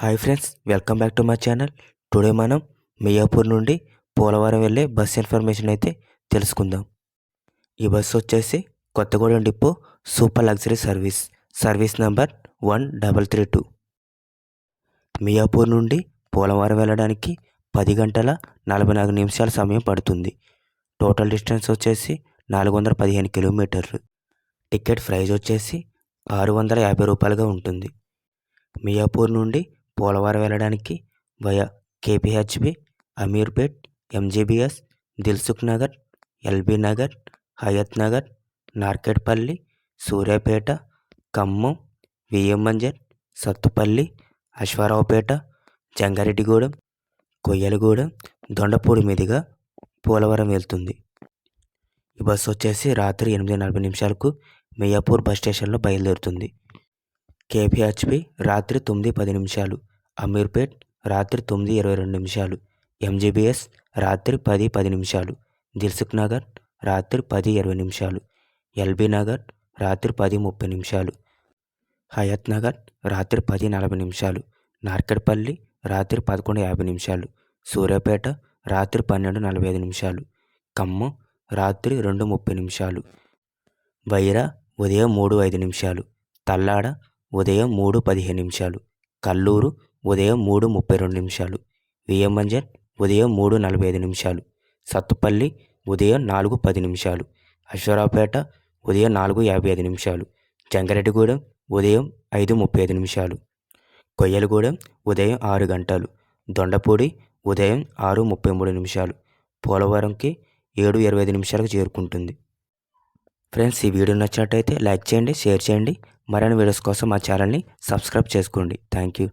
Hi friends welcome back to my channel today మనం మియాపూర్ నుండి పోలవరం వెళ్ళే బస్ ఇన్ఫర్మేషన్ అయితే తెలుసుకుందాం. ఈ బస్సు వచ్చేసి Kothagudem depot super luxury service service number one double three two. Miyapur నుండి పోలవరం వెళ్ళడానికి పది గంటల నలభై నాలుగు నిమిషాల సమయం పడుతుంది. టోటల్ డిస్టెన్స్ వచ్చేసి నాలుగు వందల పదిహేను కిలోమీటర్లు. టికెట్ ప్రైజ్ వచ్చేసి ఆరు వందల యాభై రూపాయలుగా ఉంటుంది. మియాపూర్ నుండి పోలవరం వెళ్ళడానికి via KPHB Ameerpet MGBS Dilsukh Nagar LB Nagar Hayath Nagar Narketpally Suryapet Khammam VMNZ Sathupally Aswaraopet Jangareddygudem Koyyalagudem Dondapudi మీదుగా పోలవరం వెళ్తుంది. ఈ బస్సు వచ్చేసి రాత్రి ఎనిమిది నలభై నిమిషాలకు మియాపూర్ బస్ స్టేషన్లో బయలుదేరుతుంది. కేపీహెచ్పి రాత్రి తొమ్మిది పది నిమిషాలు అమీర్పేట్ రాత్రి తొమ్మిది ఇరవై రెండు నిమిషాలు ఎంజీబీఎస్ రాత్రి పది పది నిమిషాలు దిల్సుఖ్ నగర్ రాత్రి పది ఇరవై నిమిషాలు ఎల్బీ నగర్ రాత్రి పది ముప్పై నిమిషాలు హయత్ నగర్ రాత్రి పది నలభై నిమిషాలు నార్కెట్పల్లి రాత్రి పదకొండు యాభై నిమిషాలు సూర్యాపేట రాత్రి పన్నెండు నలభై ఐదు నిమిషాలు ఖమ్మం రాత్రి రెండు ముప్పై నిమిషాలు వైరా ఉదయం మూడు ఐదు నిమిషాలు తల్లాడ ఉదయం మూడు పదిహేను నిమిషాలు. కల్లూరు ఉదయం మూడు ముప్పై రెండు నిమిషాలు. విఎంఎన్జెడ్ ఉదయం మూడు నలభై ఐదు నిమిషాలు. సత్తుపల్లి ఉదయం నాలుగు పది నిమిషాలు. అశ్వరావుపేట ఉదయం నాలుగు యాభై ఐదు నిమిషాలు. జంగారెడ్డిగూడెం ఉదయం ఐదు ముప్పై ఐదు నిమిషాలు. కొయ్యలగూడెం ఉదయం ఆరు గంటలు. దొండపూడి ఉదయం ఆరు ముప్పై మూడు నిమిషాలు. పోలవరంకి ఏడు ఇరవై ఐదు నిమిషాలకు చేరుకుంటుంది. ఫ్రెండ్స్ ఈ వీడియో నచ్చినట్టయితే లైక్ చేయండి షేర్ చేయండి. మరిన్ని వీడియోస్ కోసం మా ఛానల్ని సబ్స్క్రైబ్ చేసుకోండి. Thank you.